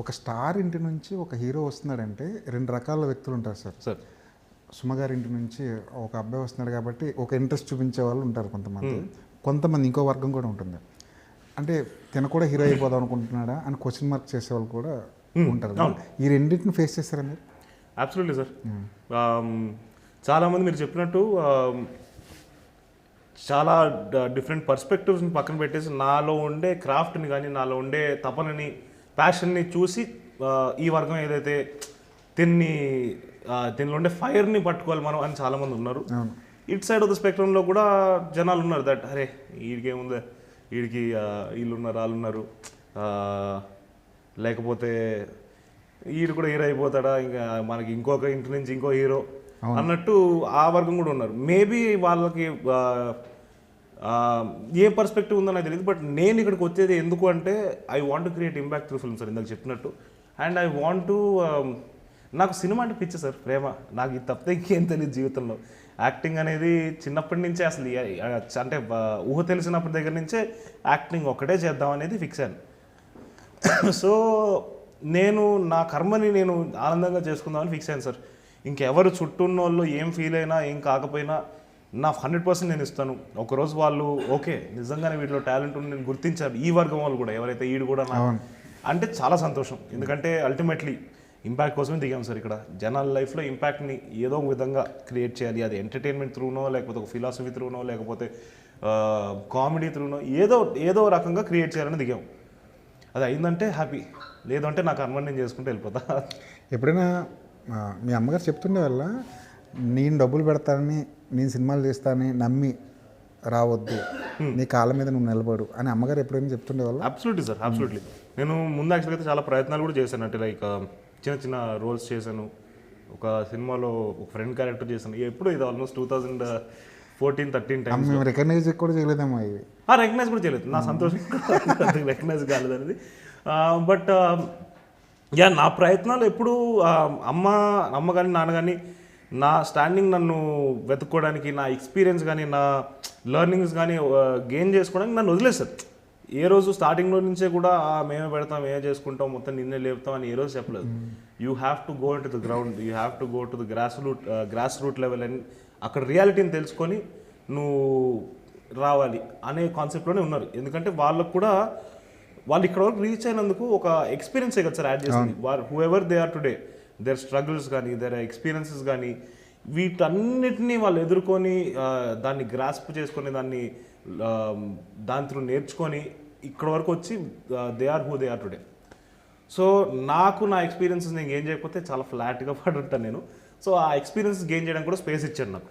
ఒక స్టార్ ఇంటి నుంచి ఒక హీరో వస్తున్నాడంటే రెండు రకాల వ్యక్తులు ఉంటారు సార్. సార్. సుమగారి ఇంటి నుంచి ఒక అబ్బాయి వస్తున్నాడు కాబట్టి ఒక ఇంట్రెస్ట్ చూపించే వాళ్ళు ఉంటారు కొంతమంది. కొంతమంది ఇంకో వర్గం కూడా ఉంటుంది. అంటే తిన కూడా హీరో అయిపోదాం అనుకుంటున్నాడా అని క్వశ్చన్ మార్క్ చేసే వాళ్ళు కూడా ఉంటారు. ఈ రెండింటిని ఫేస్ చేస్తారా మీరు? అబ్సల్యూట్లీ సార్ చాలామంది మీరు చెప్పినట్టు చాలా డిఫరెంట్ పర్స్పెక్టివ్స్ని పక్కన పెట్టేసి నాలో ఉండే క్రాఫ్ట్ని కానీ నాలో ఉండే తపనని ప్యాషన్ని చూసి ఈ వర్గం ఏదైతే తిన్ని uh, దీనిలో ఉండే ఫైర్ని పట్టుకోవాలి మనం అని చాలామంది ఉన్నారు. ఇట్ సైడ్ ఆఫ్ ద స్పెక్ట్రంలో కూడా జనాలు ఉన్నారు దట్ అరే వీడికి ఏముంది వీడికి వీళ్ళు ఉన్నారు వాళ్ళు ఉన్నారు లేకపోతే వీడు కూడా హీరో అయిపోతాడా? ఇంకా మనకి ఇంకొక ఇంటి నుంచి ఇంకో హీరో అన్నట్టు ఆ వర్గం కూడా ఉన్నారు. మేబీ వాళ్ళకి ఏ పర్స్పెక్టివ్ ఉందో నాకు తెలియదు బట్ నేను ఇక్కడికి వచ్చేది ఎందుకు అంటే I want to create impact through film sir ఇందాక చెప్పినట్టు. అండ్ ఐ వాంట్ టు నాకు సినిమా అంటే పిచ్చి సార్ ప్రేమ. నాకు ఇది తప్పితే ఇంకేం తెలియదు జీవితంలో. యాక్టింగ్ అనేది చిన్నప్పటి నుంచే అసలు అంటే ఊహ తెలిసినప్పటి దగ్గర నుంచే యాక్టింగ్ ఒక్కటే చేద్దాం అనేది ఫిక్స్ అయ్యాను సో నేను నా కర్మని నేను ఆనందంగా చేసుకుందామని ఫిక్స్ అయ్యాను సార్ ఇంకెవరు చుట్టూ ఉన్న వాళ్ళు ఏం ఫీల్ అయినా ఏం కాకపోయినా నా హండ్రెడ్ పర్సెంట్ నేను ఇస్తాను. ఒకరోజు వాళ్ళు ఓకే నిజంగానే వీటిలో టాలెంట్ ఉంది నేను గుర్తించారు ఈ వర్గం వాళ్ళు కూడా ఎవరైతే ఈడు కూడా నా. అంటే చాలా సంతోషం. ఎందుకంటే అల్టిమేట్లీ ఇంపాక్ట్ కోసమే దిగాం సార్ ఇక్కడ. జనాల లైఫ్లో ఇంపాక్ట్ని ఏదో ఒక విధంగా క్రియేట్ చేయాలి. అది ఎంటర్టైన్మెంట్ త్రూనో లేకపోతే ఒక ఫిలాసఫీ త్రూనో లేకపోతే కామెడీ త్రూనో ఏదో ఏదో రకంగా క్రియేట్ చేయాలని దిగాం. అది అయిందంటే హ్యాపీ లేదంటే నాకు కర్మని నేను చేసుకుంటూ వెళ్ళిపోతా. ఎప్పుడైనా మీ అమ్మగారు చెప్తుండే వల్ల నేను డబ్బులు పెడతానని నేను సినిమాలు తీస్తానని నమ్మి రావద్దు. నీ కాళ్ళ మీద నువ్వు నిలబడు అని అమ్మగారు ఎప్పుడైనా చెప్తుండే వల్ల అబ్సల్యూట్లీ సార్ అబ్సల్యూట్లీ నేను ముందు యాక్చువల్గా అయితే చాలా ప్రయత్నాలు కూడా చేశాను. అంటే లైక్ చిన్న చిన్న రోల్స్ చేశాను. ఒక సినిమాలో ఒక ఫ్రెండ్ క్యారెక్టర్ చేశాను. ఎప్పుడు ఇది almost two thousand fourteen thirteen times మేము రికగ్నైజ్ కూడా చేయలేదేమో ఇవి రికగ్నైజ్ కూడా చేయలేదు. నా సంతోషం రికగ్నైజ్ కాలేదు అనేది. బట్ యా నా ప్రయత్నాలు ఎప్పుడు అమ్మ అమ్మ కానీ నాన్న కానీ నా స్టాండింగ్ నన్ను వెతుక్కోవడానికి నా ఎక్స్పీరియన్స్ కానీ నా లెర్నింగ్స్ కానీ గెయిన్ చేసుకోవడానికి నన్ను వదిలేస్తారు ఏ రోజు స్టార్టింగ్లో నుంచే కూడా "ఆ, మేమే పెడతాం మేమే చేసుకుంటాం మొత్తం నిన్నే లేపుతాం అని ఏ రోజు చెప్పలేదు. You have to go to the ground you have to go to the grass root grass root level అని అక్కడ రియాలిటీని తెలుసుకొని నువ్వు రావాలి అనే కాన్సెప్ట్లోనే ఉన్నారు. ఎందుకంటే వాళ్ళకు కూడా వాళ్ళు ఇక్కడ వరకు రీచ్ అయినందుకు ఒక ఎక్స్పీరియన్స్ కదా సార్ యాడ్ చేస్తుంది వారు whoever they are today their struggles కానీ దేర్ ఎక్స్పీరియన్సెస్ కానీ వీటన్నిటినీ వాళ్ళు ఎదుర్కొని దాన్ని గ్రాస్ప్ చేసుకొని దాన్ని ఆ, దాని త్రూ నేర్చుకొని ఇక్కడ వరకు వచ్చి they are who they are today so నాకు నా ఎక్స్పీరియన్సెస్ నేను గెయిన్ చేయకపోతే చాలా ఫ్లాట్గా పడి ఉంటాను నేను. సో ఆ ఎక్స్పీరియన్స్ గెయిన్ చేయడానికి కూడా స్పేస్ ఇచ్చాను నాకు.